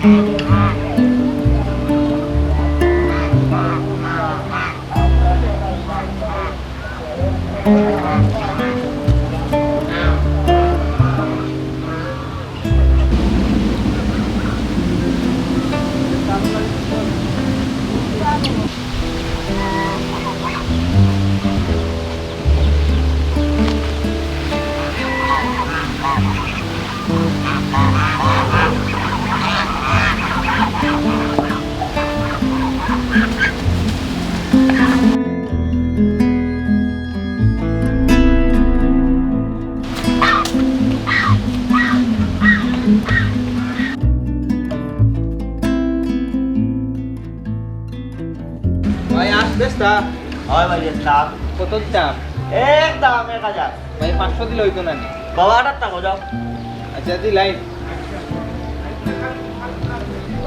孩子啊。ভাই হয় ভাই ইসলাম কত দাম একদম এক হাজার ভাই পাঁচশো দিলে হইতো না? বাবা আটার টাকা যাও আচ্ছা দি লাইন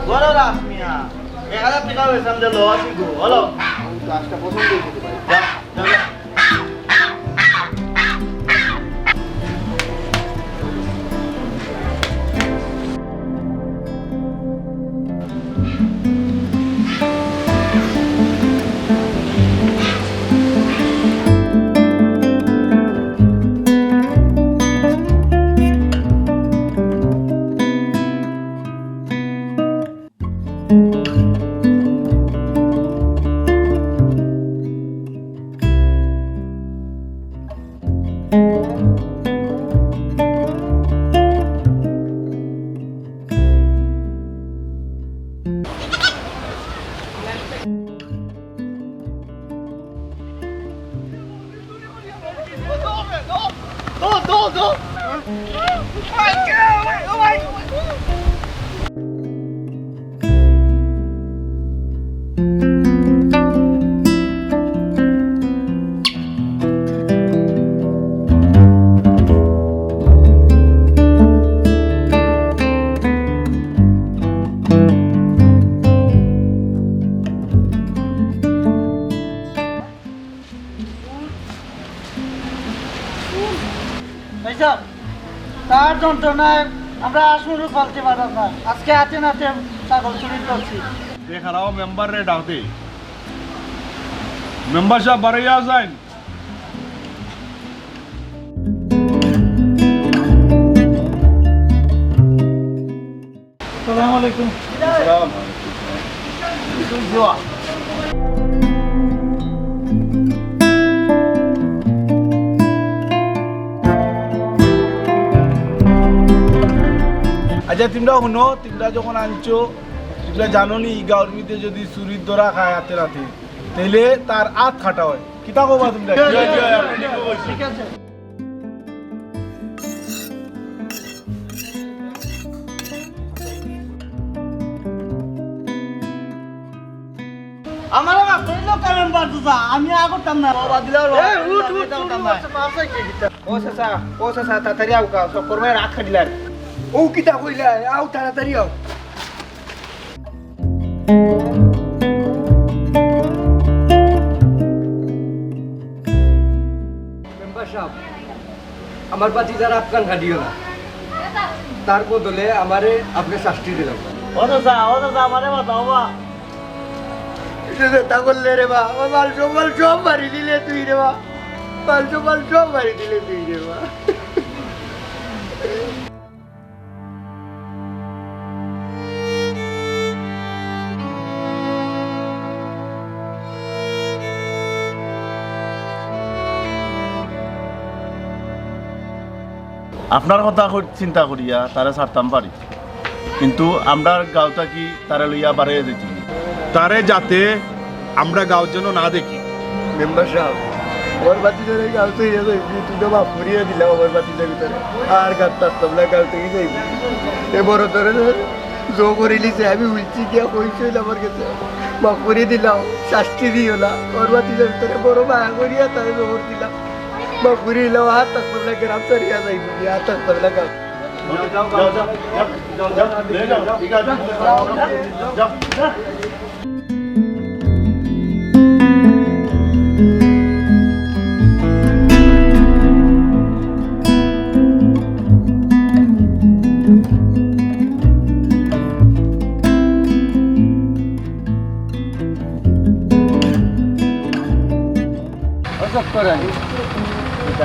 বলো রাস মিয়া এক হাজার টাকা বেসাম দিল আসিগো হলো কাজটা পছন্দ হয়েছে Oh, go! Oh, my God! Oh, my God! যন্ত্রণায় আমরা আসমুরু ফলতে পারলাম না। আজকে হাতে নাতে ছাগল চুরি করছি। দেখারাও মেম্বার রে ডাকতে মেম্বার সাহেব বাড়াইয়া যান সালাম আলাইকুম। আচ্ছা তোমরা শুনো তোমরা যখন আনছো তোমরা জানো নি মধ্যে যদি চুরির ধরা খায় হাতে রাতে তাইলে তার আত খাটা হয়। কিতা কবা তোমরা? ঠিক আছে আমার আবার কইল কারণ বাদুদা আমি আগতাম না। বাবা দিলার এই উঠ উঠ ও চাচা ও চাচা তাড়াতাড়ি আও কা সব করবে রাত খাটিলার। ও কিতা কইলা আও তাড়াতাড়ি আও আমার বাতি যারা আফগান খাটিও না তার বদলে আমারে আপনি শাস্তি দিলাম তো করলে রে বা মাল সব মাল সব মারি দিলে তুই রে বা। মাল সব মাল সব মারি দিলে তুই রে বা। আপনার কথা চিন্তা করিয়া তারা ছাড়তাম পারি। কিন্তু আমরা গাঁওটা কি তারা লইয়া বাড়িয়ে যেতে তারে যাতে আমরা গাঁর জন্য না দেখি। মেম্বার সাহেব তুই তো বাপ ফুরিয়ে দিলাম আমার বাতিটার ভিতরে। আর গাল তারতাম না গাল থেকে যাইবি? এ বড় ধরে জো করে লিছে আমি উলছি গিয়া কইছিল আমার কাছে। বাপ ফুরিয়ে দিলাম শাস্তি দিও না। ওর বাতিটার ভিতরে বড় মায়া করিয়া তাই জোর দিলাম। বাপ ফুরিয়ে দিলাম হাত থাকতাম না গ্রাম চারিয়া যাইবি হাত থাকতাম না গাল যাও যাও যাও যাও যাও যাও যাও ঠিক আছে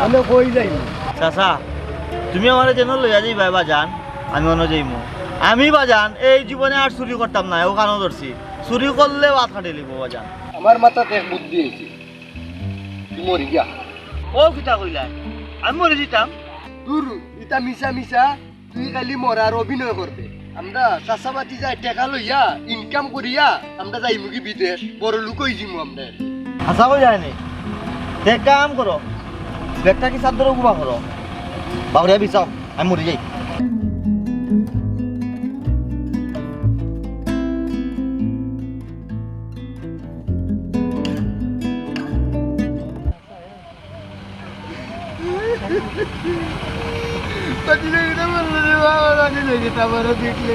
আমি কই যাই চাচা তুমি আমার যেন লইয়া যাই ভাই বাজান আমি অন্য যাইমু। আমি বাজান এই জীবনে আর চুরি করতাম না ও কানো ধরছি। চুরি করলে ভাত খাটি লিব বাজান। আমার মাথাতে এক বুদ্ধি হয়েছে। তুই মরি গিয়া ও কিতা কইলা? আমি মরে যেতাম। দূর ইটা মিশা মিশা তুই খালি মরার অভিনয় করবে। আমরা চাষাবাতি যাই টেকা লইয়া ইনকাম করিয়া আমরা যাই মুগি বিদেশ? বড় লোক হয়ে যাইমু আমরা। হাসা কই যায়নি দেখ কাম করো। ব্যাগটা কি চাদর গুবা করো বাবুরিয়া বিচাও আমি মরে যাই। প্রতিযোগিতা বলল রে বাবা প্রতিযোগিতা বড় দেখলে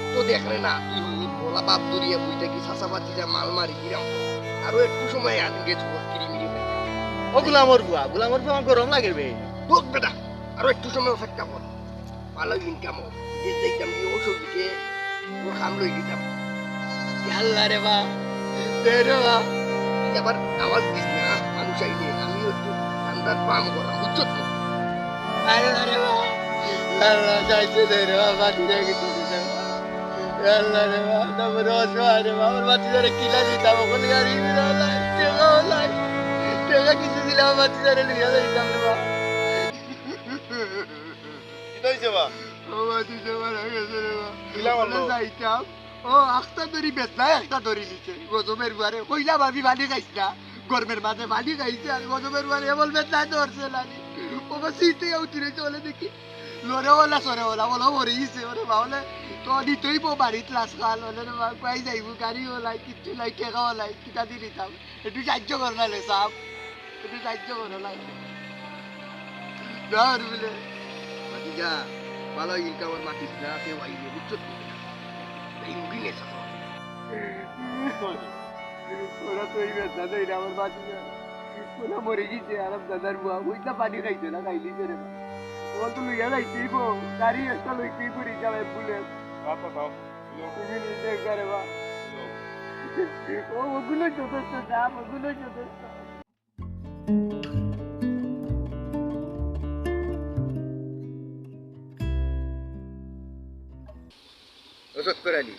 তো দেখলে না বলা বাপ দরিয়া বুঝতে কি চাষাবাতি যা মাল মারি কিরাম আরও একটু সময় আগে গেছ কিরিমিরি ও গুলামর বুয়া গুলামর বুয়া আমার গরম লাগে বে তোর বেটা আরও একটু সময় অপেক্ষা কর ভালো ইনকাম ওর যে দেখতাম কি ও সবজিকে ও খাম লই দিতাম আল্লাহ রে বা দে রে বা। এবার আওয়াজ দিস না মানুষ আইলে আমিও একটু ঠান্ডার পাম করাম বুঝছ তো? আল্লাহ রে বা আল্লাহ যাইছে রে বা বাতি ও কিলা বলল? যাইতাম আখটা ধরি বেচনা একটা ধরি নিছে গজমের বারে কইলা ভাবি ভালি খাইছ না গরমের মাঝে ভালি খাইছে আর গজমের বারে বল বেচনা ধরছে লানি ও বা সিটে উঠিরে চলে দেখি লরে ওলা সরে বলো মরে গেছে ওরে বাবলে তো নিতই পো বাড়িত লাস খাল হলে রে বা কই যাইব গাড়ি ওলাই কিচ্ছু লাই টেকা ওলাই কিটা দি দিতাম একটু সাহায্য কর নালে সাপ একটু সাহায্য কর লাই ধর বলে ভাতিজা ভালো ইনকামের মাতিস না কেউ আইলে বুঝছ তো এই মুগি নেছা ওরা তো এই ব্যথা দেয় না আমার ভাতিজা ওরা মরে গেছে আর দাদার বুয়া ওইটা পানি খাইছে না খাইলি রে ও তো লইয়া যাইতেই গো গাড়ি একটা লইতেই করি যাবে বুলে তুমি নিজে করে বা ও ওগুলো যথেষ্ট দাম ওগুলো যথেষ্ট সত্তর আলী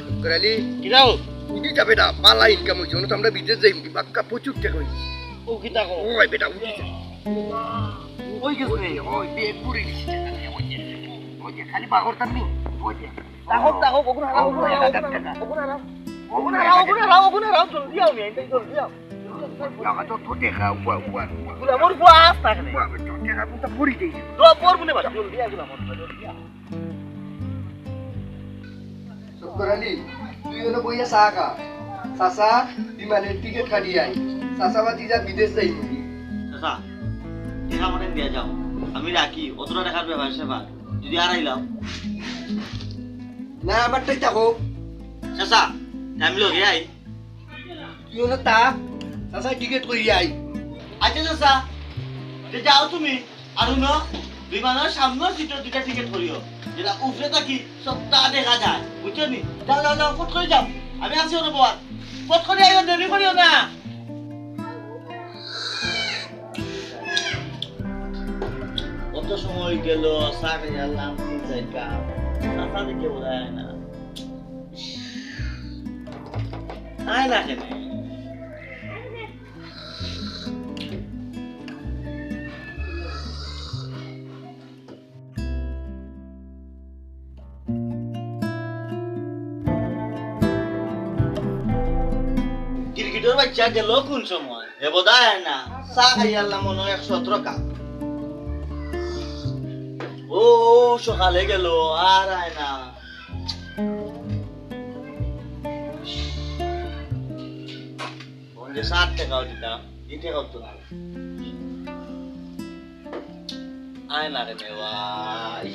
সত্তর আলী কিরাও উঠি যাবে না পালা ইনকাম হয়েছে তো আমরা বিদেশ যাই বাক্কা প্রচুর টাকা হয়েছে ও কিতা কো ওই বেটা উঠি যা ওই গেছে ওই বেগ পুরি। দিচ্ছে ওই যে যে খালি বাগর তার নেই ওই যে। তাহো তাহো ওগুন হারাও ওগুন হারাও ওগুন হারাও। ওগুন হারাও। ওগুন হারাও ওগুন হারাও জলদি আও মেয়ে জলদি আও আমার তো তোটে খা উয়া উয়া উয়া। গুলামর বুয়া আস থাকনে উয়া তোটে খা তো পুরি দিয়েছে তো পর বলে বাস জলদি আ গুলামর বুয়া, জলদি আ সত্তর আলী তুই হলো বইয়া চা খা। চাচা বিমানের টিকিট কাটি আই চাচা বা তিজা বিদেশ যাই চাচা টেকা মনে দিয়া যাও। আমি রাখি অতটা টাকার ব্যাপার সেবা যদি আর আইলাম না আমারটাই থাকো চাচা আমি লগে আই। তুই হলো তা? চাচা টিকিট করি আই? আচ্ছা চাচা। যাও তুমি। আর ন বিমানের সামনে সিটের দুটা টিকিট করিও যেটা উপরে থাকি সব তা দেখা যায়। বুঝছ নি? যাও যাও যাও ফট করে যাও। আমি আছি ওর ফট করে আইও দেরি করিও না। কত সময় গেল গেলাম না। আয় না ক্রিকেটের বাচ্চা গেল কোন সময়? বোধহয় না। আল্লাহ মনে হয় একশো ও সকালে গেল আর আয় না যে টাকাও দিতাম এই টাকাও না আয় না রে ভাই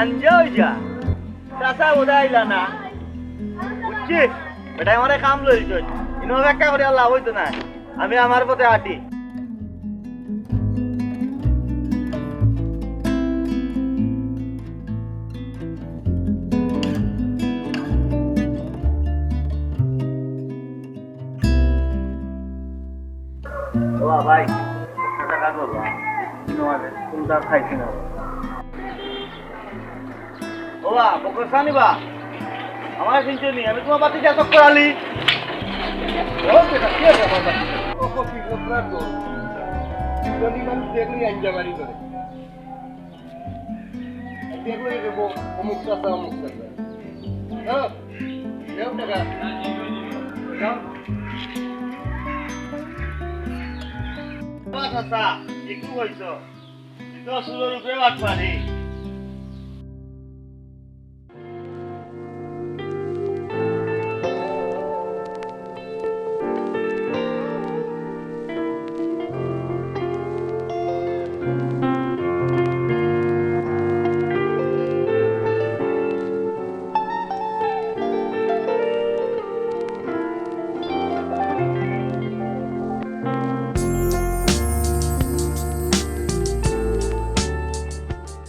আঞ্জা হই যা চাচা বোধহয় আইলা না। বুঝছিস বেটা আমারে কাম লইছ ইনো ব্যাখ্যা করে লাভ হইতো না আমি আমার পথে হাঁটি ভাই টাকা করব তুমি খাইছি না ও বা বকর সানি বা আমার শুনছো নি আমি তোমার বাতি যা চক্কর আলি ও, বেটা, কি আছে আমার বাতি ও কি করতে তো? জনি মানুষ দেখলি আইজা বাড়ি করে। দেখলে দেবো অমুক চাষা অমুক চাষা হ্যাঁ? দেও টাকা। যাও একটু হইছ তো সুরের উপরে বাট